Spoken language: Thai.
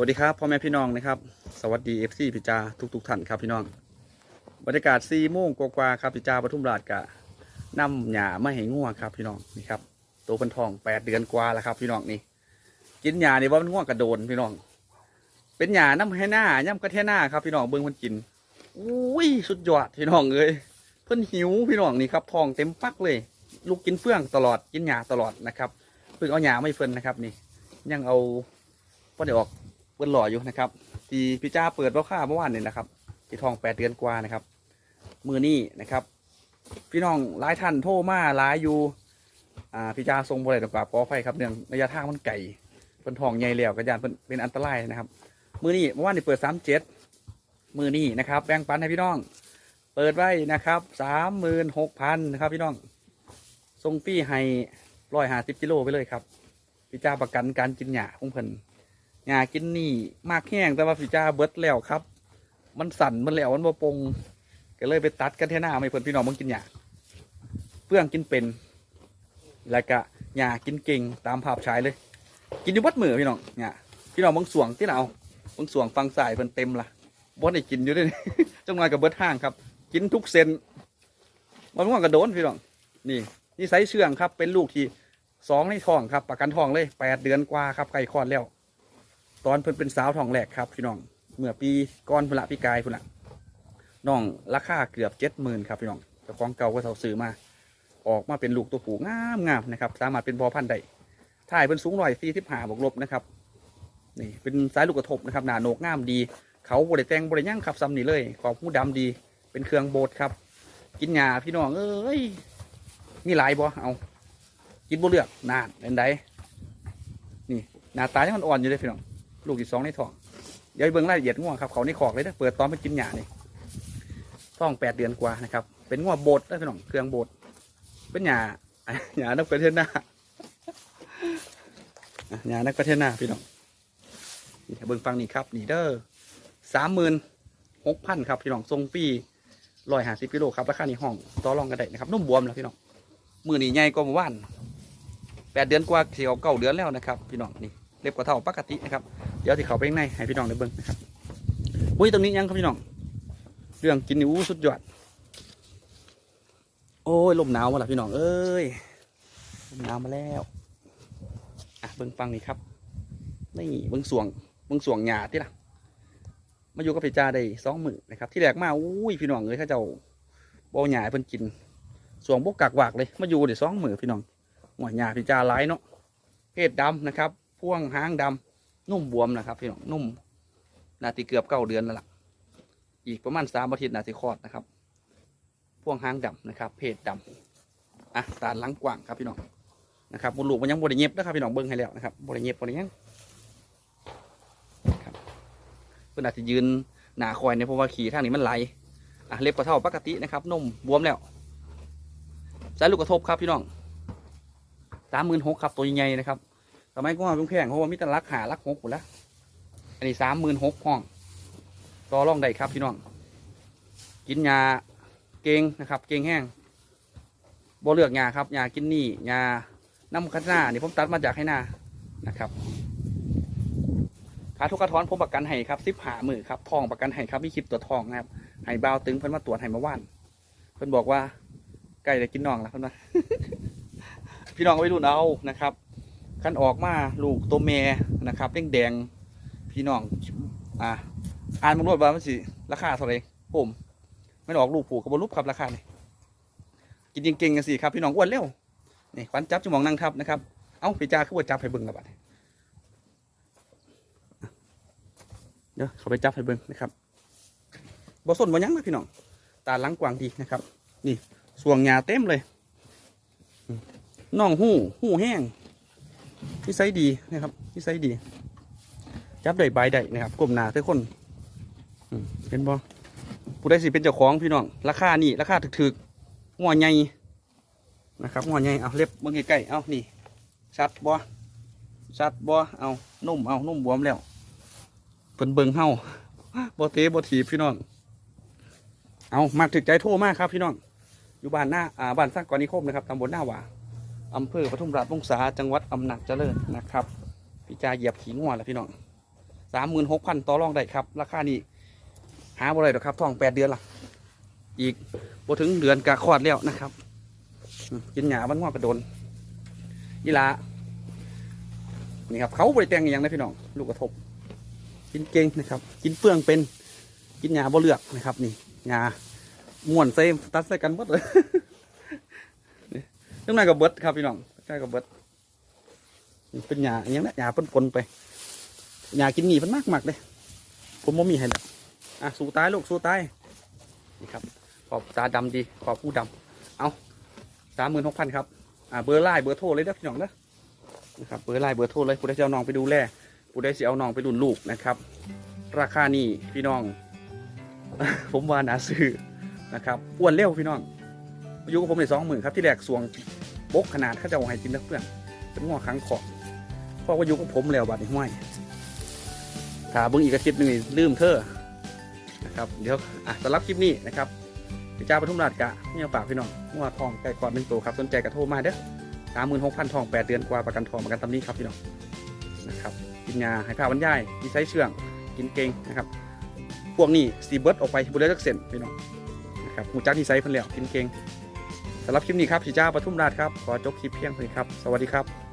วัสดีครับพ่อแม่พี่น้องนะครับ สวัสดีเอฟซีพิจาทุกทุกๆท่านครับพี่น้อง บรรยากาศ4โมงกว่าๆครับพิจาปทุมราชกะนำหญ้ามาให้งัวครับพี่น้องนี่ครับตัวเป็นทองแปดเดือนกว่าแล้วครับ พี่น้องนี่กินหญ้านี่ว่ามันง่วงกระโดนพี่น้อง เป็นหญ้าน้ำให้หน้าย่ำกระเทหน้าครับพี่น้องเบิ้งมันกินอุ้ยสุดยอดพี่น้องเอ้ยเพิ่นหิวพี่น้องนี่ครับทองเต็มปักเลย ลูกกินเฟื่องตลอดกินหญ้าตลอดนะครับเพิ่งเอาหญ้าไม่เพิ่นนะครับ นี่ ยังเอาพ่อเดี๋ยวออก เปิ้นหล่ออยู่นะครับ ที่พี่จ้าเปิดราคาเมื่อวานนี่นะครับที่ทองแปดเดือนกว่านะครับ มือนี้นะครับ พี่น้องหลายท่านโทรมาหลายอยู่อ่าพี่จ้าทรงบริษัทกว่าขออภัยครับเนื่องระยะทางมันไก่เพิ่นทองใหญ่แล้วกระยานเพิ่นเป็นอันตรายนะครับ มือนี้เมื่อวานนี่เปิดสามเจ็ดมือนี้นะครับแบ่งปันให้พี่น้อง เปิดไว้นะครับสามหมื่นหกพันนะครับ พี่น้องทรงปี้ให้ร้อยห้าสิบกิโลไปเลยครับพี่จ้าประกันการกินหญ้าของเพิ่น หญ้ากินนี่มากแห้งแต่ว่าพี่จ้าเบิดแล้วครับ มันสั่นมันแล้วมันบ่ปงก็เลยไปตัดกันเทน้าไม่เพิ่นพี่น้องมึงกินหญ้าเพื่องกินเป็น แล้วก็หญ้ากินเก่งตามภาพฉายเลย กินอยู่บัดมือพี่น้องหญ้าพี่น้องมึงสวงที่ไหนเอามึงสวงฟังสายเพิ่นเต็มละบ่ได้กินอยู่ด้วยจังหวะกับเบิดห้างครับ กินทุกเซนมันว่ากระโดนพี่น้อง นี่นี่ไซส์เชื่องครับ เป็นลูกที่สองในท้องครับ ประกันท้องเลยแปดเดือนกว่าครับไก่คลอดแล้ว ตอนเพิ่นเป็นสาวทองแหลกครับพี่น้องเมื่อปีก่อนพุ่นละปีกายพุ่นละน้องราคาเกือบเจ็ดหมื่นครับพี่น้องเจ้าของเก่าก็เสาซื้อมา ออกมาเป็นลูกตัวผู้งามงามนะครับ สามารถเป็นพอพันธุ์ได้ถ่ายเป็นสูงร้อยสี่สิบห้าบวกลบนะครับนี่เป็นสายลูกกระทบนะครับหนาโหนกงามดี เขาบริแตงบริย่างขับซ้ำนี่เลยขอบหูดำดี เป็นเครื่องโบดครับ กินหญ้าพี่น้องเอ้ยมีหลายบ่เอา กินบ่เลือกนานเป็นไดนี่หน้าตายังอ่อนๆอยู่เลยพี่น้อง ลูกที่สองในท้องเดี๋ยวเบิ่งรายละเอียดง่วงครับเขาในขอกเลยนะเปิดตอนไปกินหญ้านี่ท้องแปดเดือนกว่านะครับ เป็นง่วงโบดได้พี่น้องเครื่องโบด เป็นหญ้าหญ้านักประเทศหน้าหญ้านักประเทศหน้าพี่น้องนี่เบิ่งฟังนี่ครับนี่เด้อสามหมื่นหกพันครับพี่น้องทรงปีร้อยห้าสิบกิโลครับราคาในห้องต่อรองกันได้นะครับนุ่มบวมแล้วพี่น้องมือนี่ใหญ่กว่าเมื่อวานแปดเดือนกว่าเสียวเก้าเดือนแล้วนะครับ พี่น้องนี่เล็บกว่าเท่าปกตินะครับ ดี๋ยวที่เขาไปข้างในให้พี่น้องได้เบิ่งนะครับอุ้ยตรงนี้ยังครับพี่น้อง เรื่องกินนี่อู้สุดยอด โอ้ยลมหนาวมาแล้วพี่น้องเอ้ยลมหนาวมาแล้วอะเบิ่งฟังนี่ครับนี่เบิ่งสวงเบิ่งสวงหยาที่ละมาอยู่กับพี่จ้าได้สองมือนะครับ ที่แรกมาอุ้ยพี่น้องเลยข้าเจ้าบ่หยาเพิ่นกินสวงบกกักวากเลย มาอยู่เดี๋ยวสองมือพี่น้องหัวหยาพี่จ้าหลายเนาะเพศดำนะครับ พ่วงหางดำ นุ่มบวมนะครับพี่น้องนุ่มนาทีเกือบเก้าเดือนแล้วล่ะ อีกประมาณสามอาทิตย์นาทีคลอดนะครับพ่วงหางดำนะครับ เพศดำอะตาลังกว้างครับพี่น้องนะครับมดลูกมันยังบริเงียบนะครับพี่น้องเบิ้งให้แล้วนะครับบริเงียบบริเงียบครับเพื่อนอาจจะยืนหนาคอยเนี่ยเพราะว่าขี่ทางนี้มันไหลอะเล็บกระเท่าปกตินะครับนุ่มบวมแล้วสายลูกกระทบครับพี่น้องสามหมื่นหกครับตัวใหญ่ๆนะครับ สมัยก่อนแพงเพราะว่ามีแต่รักหารักหกหมดแล้วอันนี้สามหมื่นหกห้องต่อรองได้ครับพี่น้อง กินยาเก่งนะครับ เก่งแห้งบ่เลือกยาครับยากินนี่ยาน้ำคัดหน้านี่ผมตัดมาจากให้หน้านะครับขาทุกกระท้อนผมประกันให้ครับสิบหามือครับทองประกันให้ครับมีคลิปตัวทองนะครับให้บาวตึงเพิ่นมาตรวจให้มาว่านเพิ่นบอกว่าใกล้จะกินน่องแล้วเพิ่นว่าพี่น้องไปรุ่นเอานะครับ ขั้นออกมาลูกตัวแม่นะครับแดงๆพี่น้องอ่าอ่านมันรวดว่ามันสิราคาเท่าไหร่ผมไม่ได้ออกลูกผูกกับบรูปครับราคานี่กินเก่งๆกันสิครับพี่น้องอ้วนเร็วนี่ขวัญจับจมองนั่งทับนะครับเอ้าพี่จ่าคือว่าจับให้เบิ้งและบัดเดี๋ยวเขาไปจับให้เบิ้งนะครับบ่สนบ่ยั้งนะพี่น้องตาหลังกว้างดีนะครับ นี่สวงหญ้าเต็มเลยน่องหู้หู้แห้ง นิสัยดีนะครับนิสัยดี จับได้ใบได้นะครับกลมหนาทุกคนเห็นบ่ผู้ใดสิเป็นเจ้าของพี่น้องราคานี่ราคาถึกๆหัวใหญ่นะครับหัวใหญ่เอาเล็บเบิ่งใกล้ๆเอานี่ชัดบ่ชัดบ่เอานุ่มเอานุ่มบวมแล้วเพิ่นเบิ่งเฮาบ่เตะบ่ถีบพี่น้องเอามากถึกใจโทรมากครับพี่น้องอยู่บ้านหน้าอ่าบ้านสร้างกรนิคมนะครับตำบลหน้าหวา อำเภอปทุมราชวงศาจังหวัดอำนาจเจริญนะครับพี่จ่าเหยียบขี้งัวแล้วพี่น้องสามหมื่นหกพันต่อรองได้ครับ ราคานี้หาบ่ได้หรอกครับท้องแปดเดือนละอีกบ่ถึงเดือนกะคลอดแล้วนะครับกินหญ้ามันงอกกระโดนยีหลานี่ครับเขาบริแต่งอย่างนะพี่น้องลูกกระทบ กินเก่งนะครับ กินเปลืองเป็นกินหญ้าบ่เลือกนะครับ นี่หญ้าม่วนเซมตัดใส่กันหมดเลย นี่ตั้งนานกับเบิดครับพี่น้องตั้งนานกับเบิดเป็นหญ้าอย่างนี้หญ้าปนๆไปหญ้ากินหนีมันมากมากเลยผมบ่มีให้แล้วอะสู้ตายลูกสู้ตายนี่ครับขอบตาดำดีขอบผู้ดำเอาสามหมื่นหกพันครับอ่าเบอร์ไลน์เบอร์โทรเลยเด้อพี่น้องเด้อนะครับเบอร์ไลน์เบอร์โทรเลยผู้ใดจะเอาน้องไปดูแลผู้ใดจะเอาน้องไปดุนลูกนะครับ ราคานี่พี่น้อง ผมว่านาซื้อนะครับอ้วนเร็วพี่น้องอายุกับผมในสองหมื่นครับที่แรกสวง บกขนาดเขาจะเอาให้กินนะเพื่อนเป็นงอขังขอบเพราะวาอายุกับผมแล้วบัดนี้ห้วยถ้าเบิ่งอีกอาทิตย์หนึ่งลืมเธอนะครับเดี๋ยวอะสำหรับคลิปนี้นะครับพี่จ้าปทุมราชกะนี่เอาฝากพี่น้องงัวทองไก่กอดหนึ่งตัวครับสนใจกระโทรมาเด้อสามหมื่นหกพันทองแปดเดือนกว่าประกันทองประกันตำนี้ครับพี่น้องนะครับกินยาให้ผ้าบรรยายกินไส้เชื่องกินเก่งนะครับพวกนี้สีเบิร์ดออกไปบุเรจักเซนพี่น้องนะครับหูจักที่ไซส์เพิ่นแล้วกินเก่ง สำหรับคลิปนี้ครับชิจ้าปทุมราชครับ ขอจบคลิปเพียงเท่านี้ครับ สวัสดีครับ